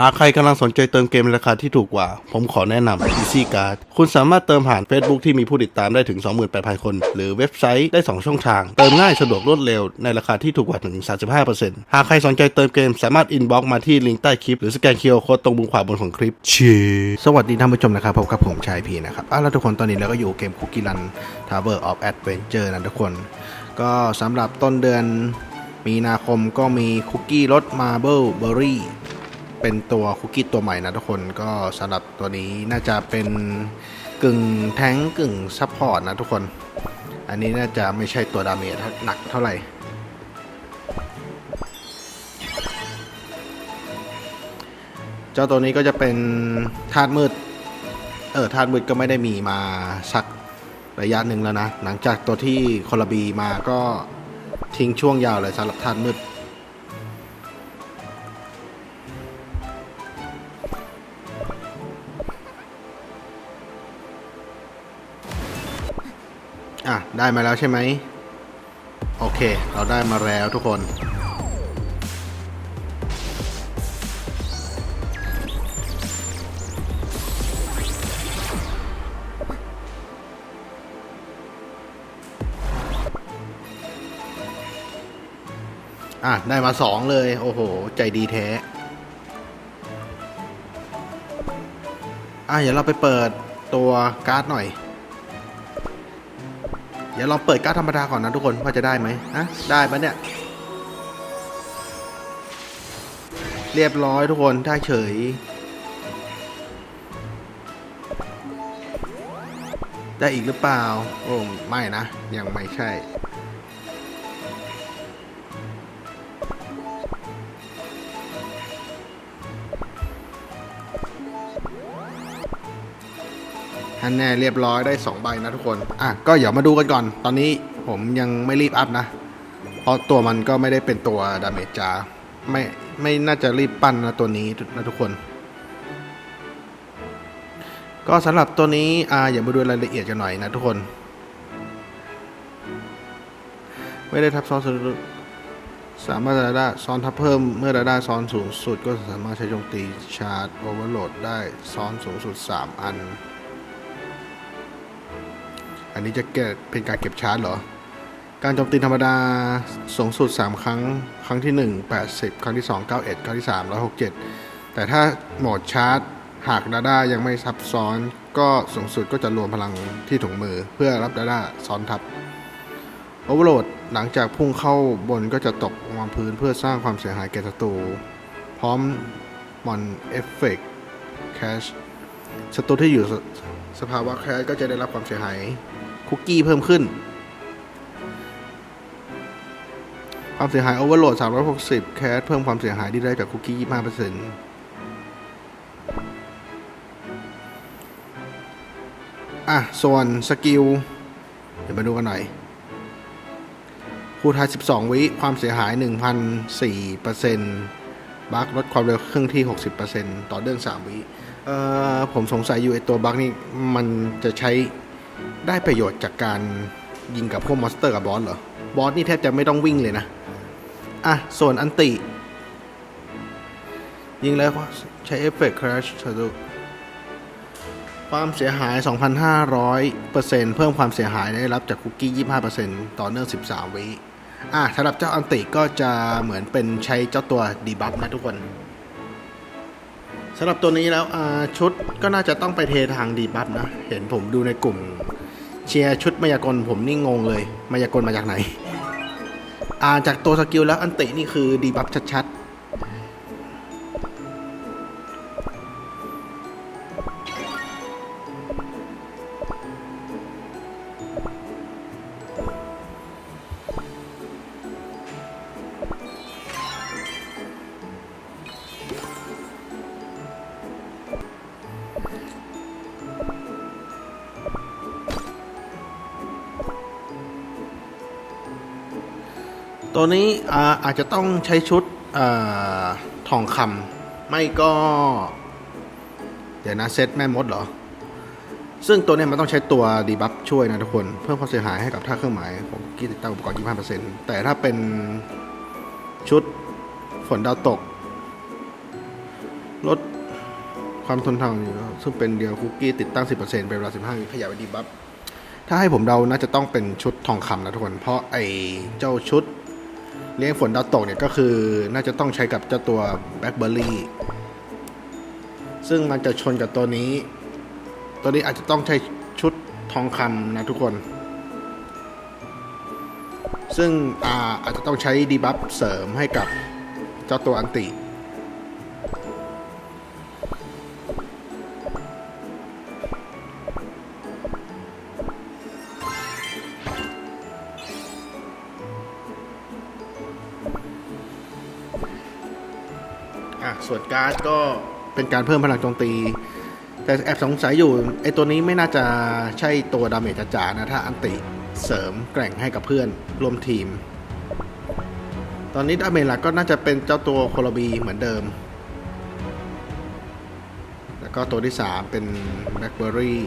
หากใครกำลังสนใจเติมเกมในราคาที่ถูกกว่า ผมขอแนะนำ Easy Card คุณสามารถเติมผ่าน Facebook ที่มีผู้ติดตามได้ถึง 28,000 คน หรือเว็บไซต์ได้ 2 ช่องทาง เติมง่ายสะดวกรวดเร็วในราคาที่ถูกกว่าถึง 35%หากใครสนใจเติมเกมสามารถอินบ็อกมาที่ลิงก์ใต้คลิป หรือสแกนเคอร์โค้ดตรงมุมขวาบนของคลิปเชีสวัสดีท่านผู้ชมนะครับพบกับผมชายพีนะครับอะแล้วทุกคนตอนนี้เราก็อยู่เกมคุกกี้รัน Tower of Adventure นะทุกคน ก็สำหรับต้นเดือนมีนาคมก็มีคุกกี้รสมาเบิลเบอรี่ เป็นตัวคุกกี้ตัวใหม่นะทุกคนก็สำหรับตัวนี้น่าจะเป็นกึ่งแท้งกึ่งซัพพอร์ตนะทุกคน อันนี้น่าจะไม่ใช่ตัวดาเมจหนักเท่าไหร่เจ้าตัวนี้ก็จะเป็นธาตุมืด เออธาตุมืดก็ไม่ได้มีมาสักระยะหนึ่งแล้วนะ หลังจากตัวที่คอลบีมาก็ทิ้งช่วงยาวเลยสำหรับธาตุมืด ได้มาแล้วใช่ไหม โอเค เราได้มาแล้วทุกคน อะ ได้มาสองเลย โอ้โห ใจดีแท้ อะ เดี๋ยวเราไปเปิดตัวการ์ดหน่อย เดี๋ยวลองเปิดการ์ดธรรมดาก่อนนะทุกคนว่าจะได้ไหมนะได้ปะเนี่ย เรียบร้อยทุกคนถ้าเฉย ได้อีกหรือเปล่า โอ้ไม่นะ ยังไม่ใช่ ท่านแน่เรียบร้อยได้2ใบนะทุกคนอะก็เดี๋ยวมาดูกันก่อน ตอนนี้ผมยังไม่รีบอัพนะ เพราะตัวมันก็ไม่ได้เป็นตัวดาเมจจาไม่ไม่น่าจะรีบปั้นนะตัวนี้นะทุกคน ก็สำหรับตัวนี้อ่าอย่ามาดูรายละเอียดกันหน่อยนะทุกคน ไม่ได้ทับซ้อนสุดสามารถดาด้าซ้อนทับเพิ่มเมื่อดาด้าซ้อนสูงสุดก็สามารถใช้โจมตีชาร์จโอเวอร์โหลดได้ซ้อนสูงสุด 3 อัน อันนี้จะเก็บเป็นการเก็บชาร์จเหรอ การโจมตีธรรมดาสูงสุด 3 ครั้ง ครั้งที่ 1 80 ครั้งที่ 2 91 ครั้งที่ 3 167 แต่ถ้าโหมดชาร์จ หากดาด้ายังไม่ซับซ้อน ก็สูงสุดก็จะรวมพลังที่ถุงมือเพื่อรับดาด้าซ้อนทับโอเวอร์โหลดหลังจากพุ่งเข้าบนก็จะตกวางพื้นเพื่อสร้างความเสียหายแก่ศัตรูพร้อมมอนเอฟเฟกต์แคชศัตรูที่อยู่สสภาวะแคชก็จะได้รับความเสียหาย คุกกี้เพิ่มขึ้น ความเสียหายโอเวอร์โหลด 360 แคสเพิ่มความเสียหายที่ได้จากคุกกี้ 25%อะ ส่วนสกิล เดี๋ยวมาดูกันหน่อยคูทาย 12 วิ ความเสียหาย 1,004%บัคลดความเร็วครึ่งที่ 60%ต่อเนื่อง3วิ เอ่อ ผมสงสัยอยู่ไอตัวบัคนี่ มันจะใช้ ได้ประโยชน์จากการยิงกับพวกมอนสเตอร์กับบอสเหรอ บอสนี่แทบจะไม่ต้องวิ่งเลยนะ อะ ส่วนอันติ ยิงแล้วใช้เอฟเฟกต์คราชดูความเสียหาย 2,500%เพิ่มความเสียหายได้รับจากคุกกี้ 25%ต่อเนื่อง 13 วิอะสำหรับเจ้าอันติก็จะเหมือนเป็นใช้เจ้าตัวดีบัฟนะทุกคน สำหรับตัวนี้แล้วชุดก็น่าจะต้องไปเททางดีบัฟนะ เห็นผมดูในกลุ่ม เชียร์ชุดมายากลผมนี่งงเลย มายากลมาจากไหน อ่าจากตัวสกิลแล้วอันตินี่คือดีบัฟชัด ตัวนี้อาจจะต้องใช้ชุดอทองคำไม่ก็ เดี๋ยวนะเซตแม่มดเหรอ ซึ่งตัวนี้มันต้องใช้ตัวดีบัฟช่วยนะทุกคน เพิ่มความเสียหายให้กับท่าเครื่องหมายของกีติดตั้งอุปกรณ์ 25%แต่ถ้าเป็นชุดฝนดาวตก ลดความทนทานอยู่ซึ่งเป็นเดียวคุกกี้ติดตั้ง 10%เป็นเวลา 15วิขยับไปดีบัฟถ้าให้ผมเดาน่าจะต้องเป็นชุดทองคำนะทุกคน เพราะไอ้เจ้าชุด เลี้ยงฝนดาวตกเนี่ยก็คือน่าจะต้องใช้กับเจ้าตัวแบล็คเบอร์รี่ซึ่งมันจะชนกับตัวนี้ ตัวนี้อาจจะต้องใช้ชุดทองคำนะทุกคน ซึ่งอาอาจจะต้องใช้ดีบัฟเสริมให้กับเจ้าตัวอันติ อะส่วนการ์ดก็เป็นการเพิ่มพลังโจมตี แต่แอบสงสัยอยู่ไอตัวนี้ไม่น่าจะใช่ตัวดาเมจจ๋านะ ถ้าอันติเสริมแกร่งให้กับเพื่อนร่วมทีม ตอนนี้ดาเมจหลักก็น่าจะเป็นเจ้าตัวโคลบีเหมือนเดิม แล้วก็ตัวที่ 3 เป็นแบล็คเบอร์รี่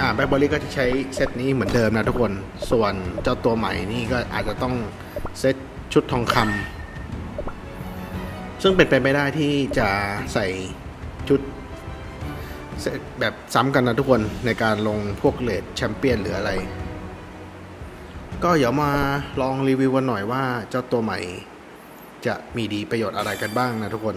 อ่าแบล็คเบอร์รี่ก็จะใช้เซตนี้เหมือนเดิมนะทุกคน ส่วนเจ้าตัวใหม่นี่ก็อาจจะต้องเซต ชุดทองคำซึ่งเป็นไปไม่ได้ที่จะใส่ชุดแบบซ้ำกันนะทุกคนในการลงพวกเลดแชมเปี้ยนหรืออะไร ก็เดี๋ยวมาลองรีวิวกันหน่อยว่าเจ้าตัวใหม่จะมีดีประโยชน์อะไรกันบ้างนะทุกคน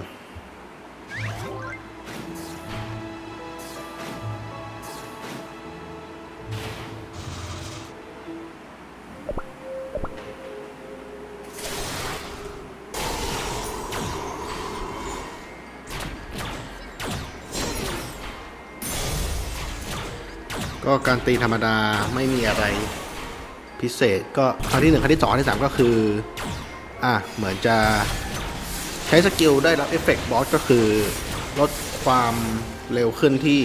ก็การตีธรรมดาไม่มีอะไรพิเศษก็ครั้งที่หนึ่งครั้งที่สองครั้งที่สามก็คือ อะ เหมือนจะใช้สกิลได้รับเอฟเฟกต์บอสก็คือ ลดความเร็วขึ้นที่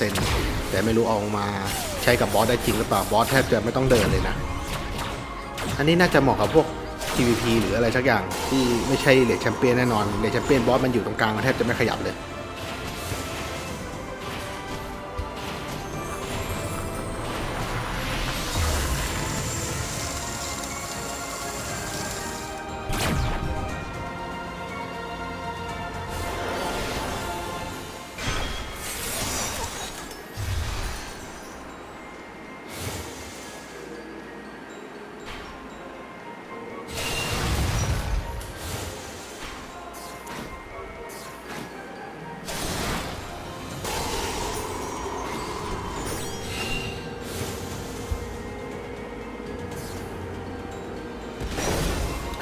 60%แต่ไม่รู้เอามาใช้กับบอสได้จริงหรือเปล่าบอสแทบจะไม่ต้องเดินเลยนะ อันนี้น่าจะเหมาะกับพวก PVP หรืออะไรสักอย่างที่ไม่ใช่เลดแชมเปี้ยนแน่นอนเลดแชมเปี้ยนบอสมันอยู่ตรงกลางมันแทบจะไม่ขยับเลย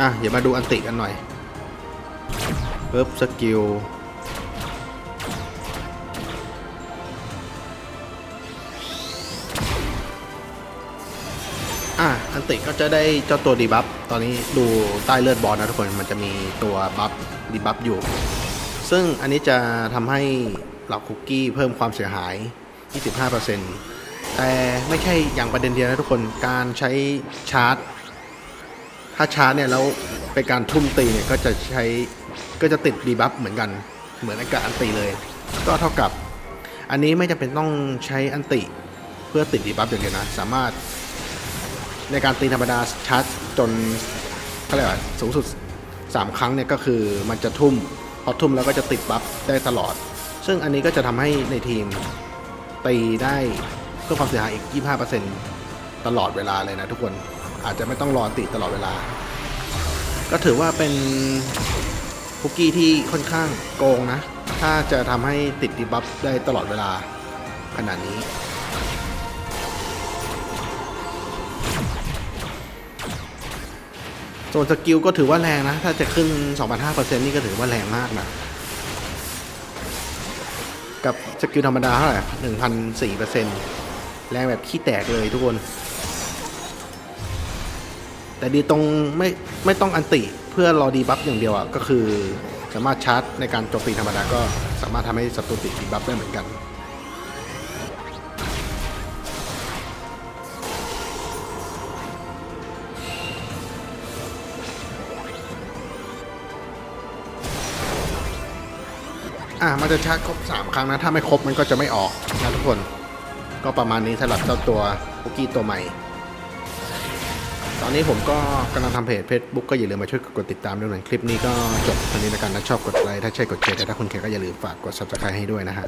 อะ เดี๋ยวมาดูอันติกันหน่อยปึ๊บสกิลอะอันติก็จะได้เจ้าตัวดีบัฟ ตอนนี้ดูใต้เลือดบอลนะทุกคน มันจะมีตัวบัฟดีบัฟอยู่ ซึ่งอันนี้จะทำให้เหล่าคุกกี้เพิ่มความเสียหาย 25%แต่ไม่ใช่อย่างประเด็นเดียวนะทุกคน การใช้ชาร์จ ถ้าชาร์จเนี่ยแล้วเป็นการทุ่มตีเนี่ยก็จะใช้ก็จะติดดีบัฟเหมือนกัน เหมือนกับอันติเลย ก็เท่ากับ อันนี้ไม่จำเป็นต้องใช้อันติเพื่อติดดีบัฟอย่างเดียวนะ สามารถในการตีธรรมดาชาร์จจนเขาเรียกว่าสูงสุด 3 ครั้งเนี่ยก็คือมันจะทุ่ม พอทุ่มแล้วก็จะติดบัฟได้ตลอด ซึ่งอันนี้ก็จะทำให้ในทีมตีได้เพิ่มความเสียหายอีก 25%ตลอดเวลาเลยนะทุกคน อาจจะไม่ต้องรอติดตลอดเวลา ก็ถือว่าเป็นคุกกี้ที่ค่อนข้างโกงนะ ถ้าจะทำให้ติดดีบัฟได้ตลอดเวลาขนาดนี้ส่วนสกิลก็ถือว่าแรงนะ ถ้าจะขึ้น 2,500%นี่ก็ถือว่าแรงมากนะ กับสกิลธรรมดาเท่าไหร่1,004%แรงแบบขี้แตกเลยทุกคน แต่ดีตรงไม่ไม่ต้องอันติเพื่อรอดีบัฟอย่างเดียวอะก็คือสามารถชาร์จในการโจมตีธรรมดาก็สามารถทำให้ศัตรูติดดีบัฟได้เหมือนกันอะมันจะชาร์จครบ 3 ครั้งนะ ถ้าไม่ครบมันก็จะไม่ออกนะทุกคน ก็ประมาณนี้สำหรับเจ้าตัวคุกกี้ตัวใหม่ ตอนนี้ผมก็กำลังทำเพจ Facebook ก็อย่าลืมมาช่วยกดติดตามด้วยหน่อยคลิปนี้ก็จบตอนนี้แล้วกันนะชอบกดไลค์ถ้าใช่กดแชร์แต่ถ้าคุณแคร์ก็อย่าลืมฝากกด subscribe ให้ด้วยนะฮะ